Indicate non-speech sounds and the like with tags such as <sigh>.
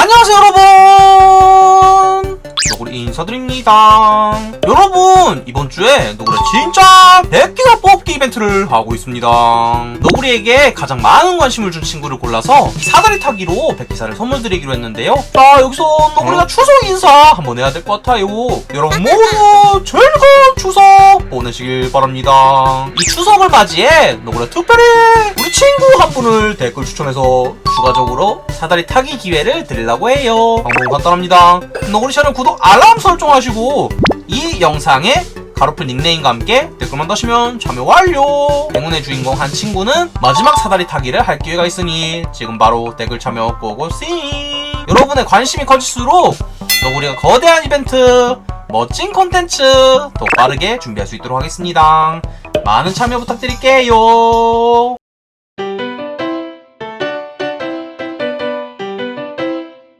안녕하세요 여러분! 너구리 인사드립니다. 여러분 이번 주에 너구리 진짜 100기가 뽑기 이벤트를 하고 있습니다. 너구리에게 가장 많은 관심을 준 친구를 골라서 사다리 타기로 100기사를 선물 드리기로 했는데요. 자 여기서 너구리가 추석 인사 한번 해야 될 것 같아요. 여러분 <laughs> 모두 즐거운 보내시길 바랍니다 이 추석을 맞이해 너구리가 특별히 우리 친구 한 분을 댓글 추천해서 추가적으로 사다리 타기 기회를 드리려고 해요. 방법은 간단합니다. 너구리 채널 구독 알람 설정하시고 이 영상에 가로플 닉네임과 함께 댓글만 다시면 참여 완료! 행운의 주인공 한 친구는 마지막 사다리 타기를 할 기회가 있으니 지금 바로 댓글 참여 고고씨! 여러분의 관심이 커질수록 너구리가 거대한 이벤트, 멋진 콘텐츠 더 빠르게 준비할 수 있도록 하겠습니다. 많은 참여 부탁드릴게요.